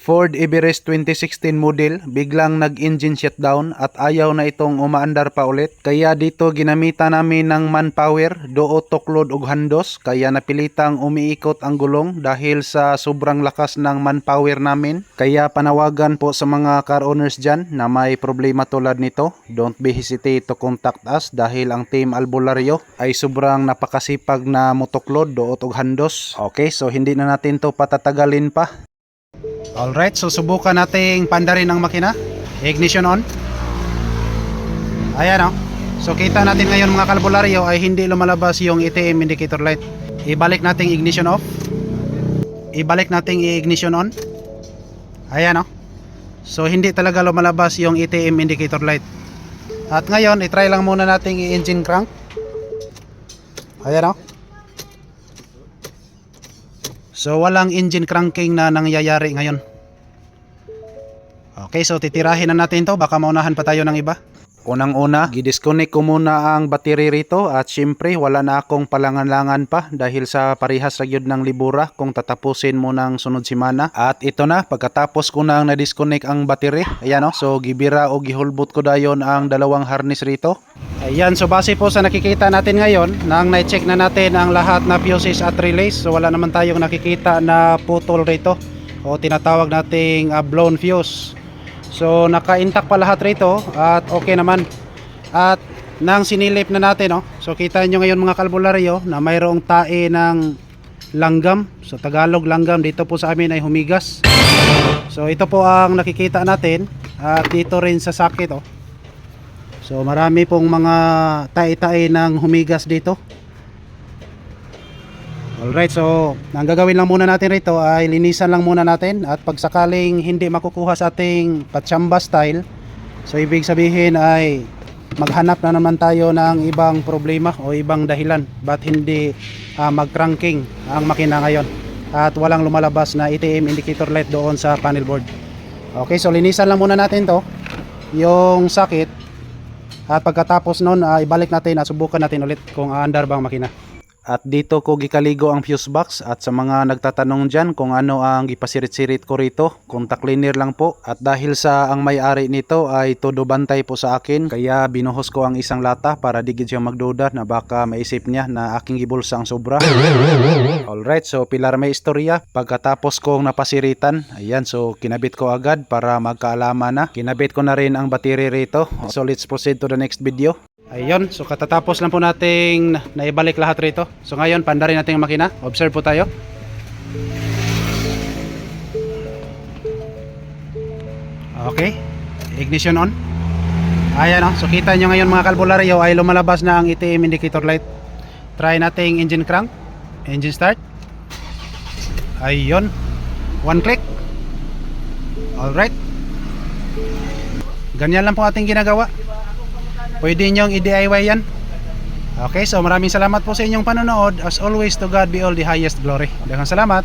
Ford Everest 2016 model, biglang nag-engine shutdown at ayaw na itong umaandar pa ulit. Kaya dito ginamita namin ng manpower, doo toklod ug handos, kaya napilitang umiikot ang gulong dahil sa sobrang lakas ng manpower namin. Kaya panawagan po sa mga car owners dyan na may problema tulad nito, don't be hesitate to contact us dahil ang team Albularyo ay sobrang napakasipag na motoklod, doot ug handos. Okay, so hindi na natin to patatagalin pa. Alright, so subukan nating pandarin ang makina. Ignition on. Ayan o. So kita natin ngayon mga kalbularyo ay hindi lumalabas yung ATM indicator light. Ibalik nating ignition off. Ibalik nating ignition on. Ayan o. So hindi talaga lumalabas yung ATM indicator light. At ngayon, itry lang muna nating i-engine crank. Ayan o. So walang engine cranking na nangyayari ngayon. Okay, so titirahin na natin to. Baka maunahan pa tayo ng iba. Unang-una, gidisconnect ko muna ang battery rito at syempre wala na akong palangan-langan pa dahil sa parihas ragyod ng libura kung tatapusin mo ng sunod simana. At ito na, pagkatapos ko nang na-disconnect ang battery, ayan o, so gibira o gihulbot ko dayon ang dalawang harness rito. Ayan, so base po sa nakikita natin ngayon, nang na-check na natin ang lahat na fuses at relays, so wala naman tayong nakikita na putol rito o tinatawag nating ah, blown fuse. So naka-intact pa lahat rito at okay naman. At nang sinilip na natin, oh, so kita nyo ngayon mga kalbularyo na mayroong tae ng langgam. So Tagalog langgam dito po sa amin ay humigas. So ito po ang nakikita natin at dito rin sa sakit oh. So marami pong mga tae-tae ng humigas dito. Alright, so ang gagawin lang muna natin rito ay linisan lang muna natin at pag sakaling hindi makukuha sa ating pachamba style, so ibig sabihin ay maghanap na naman tayo ng ibang problema o ibang dahilan ba't hindi ah, mag-cranking ang makina ngayon at walang lumalabas na ATM indicator light doon sa panel board. Okay, so linisan lang muna natin to yung sakit at pagkatapos nun ah, ibalik natin at subukan natin ulit kung aandar ba ang makina. At dito ko gikaligo ang fuse box at sa mga nagtatanong dyan kung ano ang gipasirit-sirit ko rito, contact cleaner lang po. At dahil sa ang may-ari nito ay todo bantay po sa akin, kaya binuhos ko ang isang lata para digid siya magduda na baka maisip niya na aking gibulsa ang sobra. Alright, so pilar may istorya. Pagkatapos kong napasiritan, ayan, so kinabit ko agad para magkaalaman na. Kinabit ko na rin ang battery rito. So let's proceed to the next video. Ayun, so katatapos lang po nating naibalik lahat rito. So ngayon, pandarin natin ang makina. Observe po tayo. Okay, ignition on. Ayan o, so kita nyo ngayon mga kalbularyo ay lumalabas na ang ATM indicator light. Try nating engine crank, engine start. Ayun, one click. Alright. Ganyan lang po ating ginagawa. Pwede nyong i-DIY yan. Okay, so maraming salamat po sa inyong panonood. As always, to God be all the highest glory. Daghang salamat.